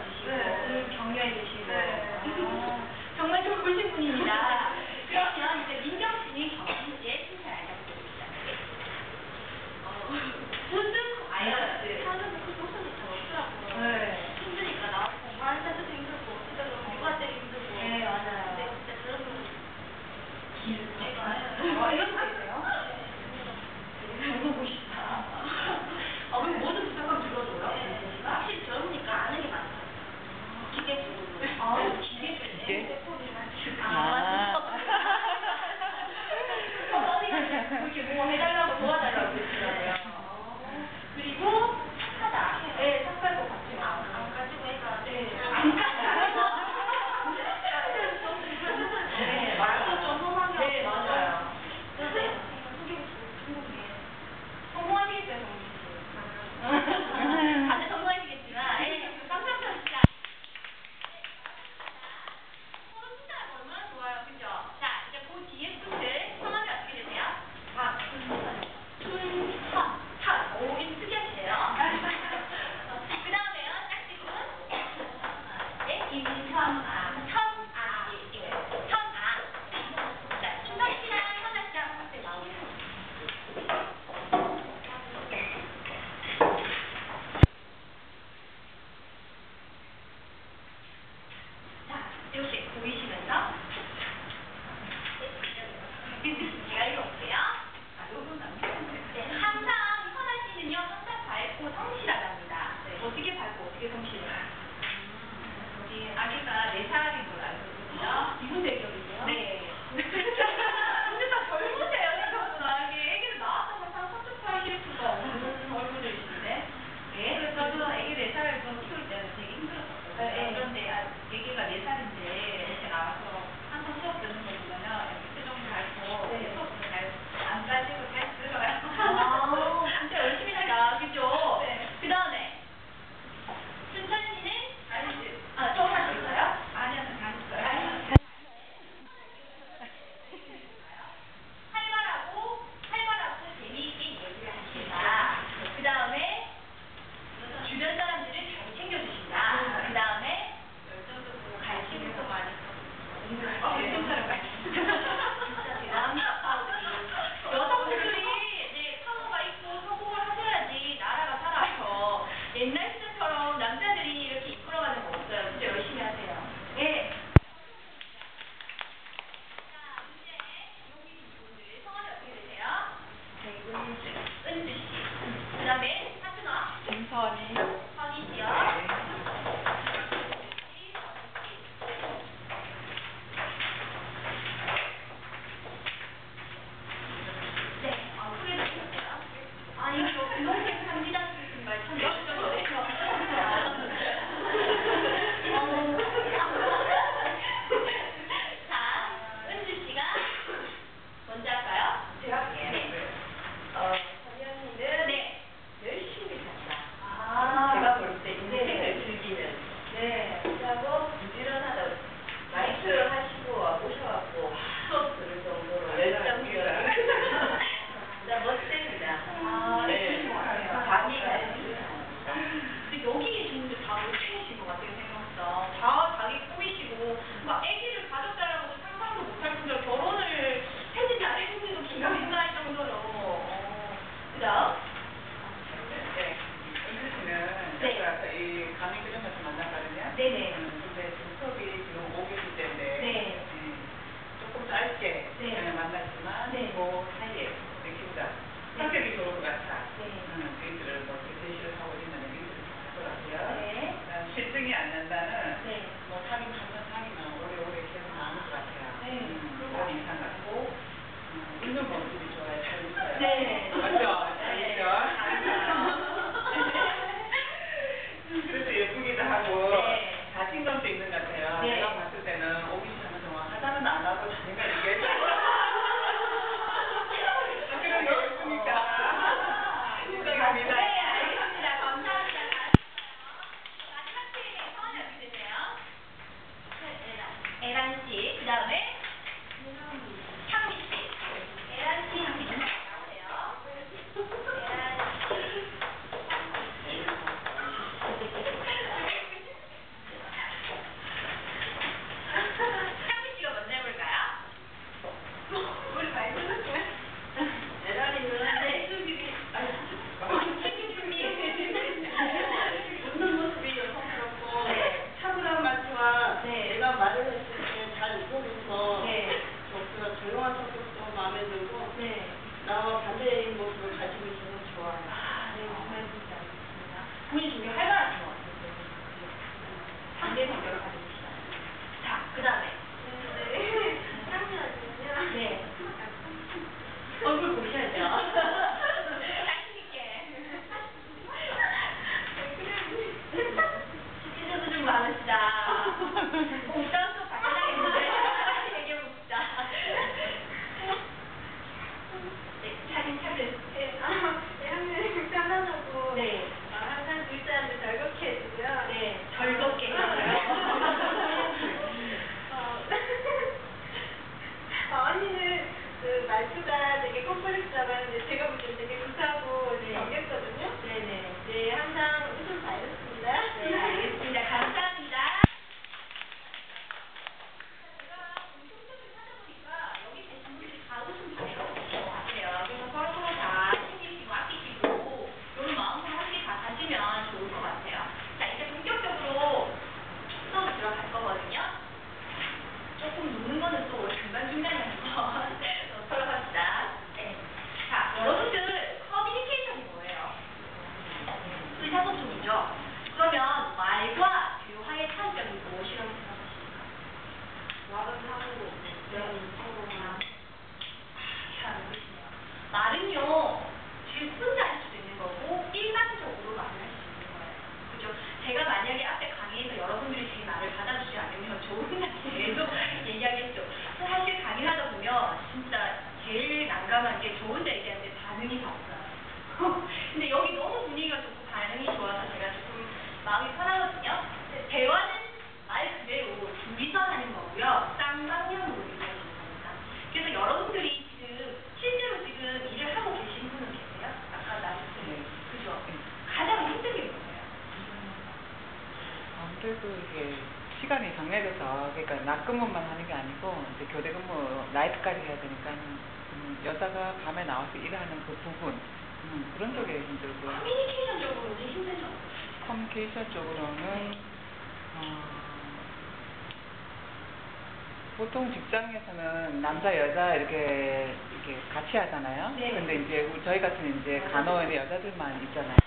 주시고 네. 늘 격려해 주시고 네. 어, 정말 좋으신 분입니다. 그러면 이제 민경 Amen. さあ、くだめ。 근무만 하는 게 아니고 이제 교대 근무 라이프까지 해야 되니까 음, 여자가 밤에 나와서 일하는 그 부분 음, 그런 쪽에 힘들고 커뮤니케이션 쪽으로는 힘들죠. 커뮤니케이션 쪽으로는 네. 어, 보통 직장에서는 남자 여자 이렇게 이렇게 같이 하잖아요. 네. 근데 이제 저희 같은 이제 간호원의 여자들만 있잖아요.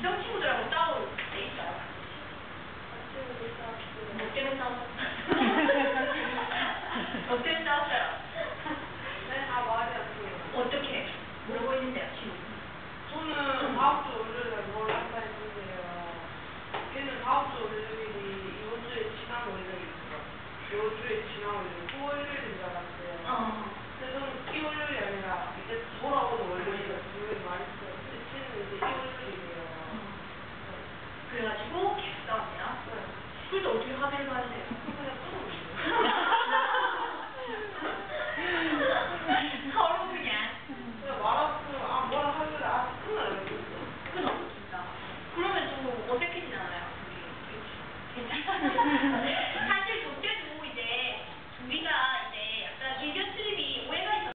수영 친구들하고 따로 돼 있어요. 몇 개는 싸웠어요. 몇 개는 싸웠어요. 어떻게 모르고 있는데요 지금? 저는 다음 주 월요일에 뭘 한다 했는데요. 걔는 다음 주 월요일이 이번 주에 지난 월요일이니까 이번 주에 지난 월요일, 토요일인 줄 알았어요. 어. 근데 저는 이 월요일이 아니라 이제 돌아오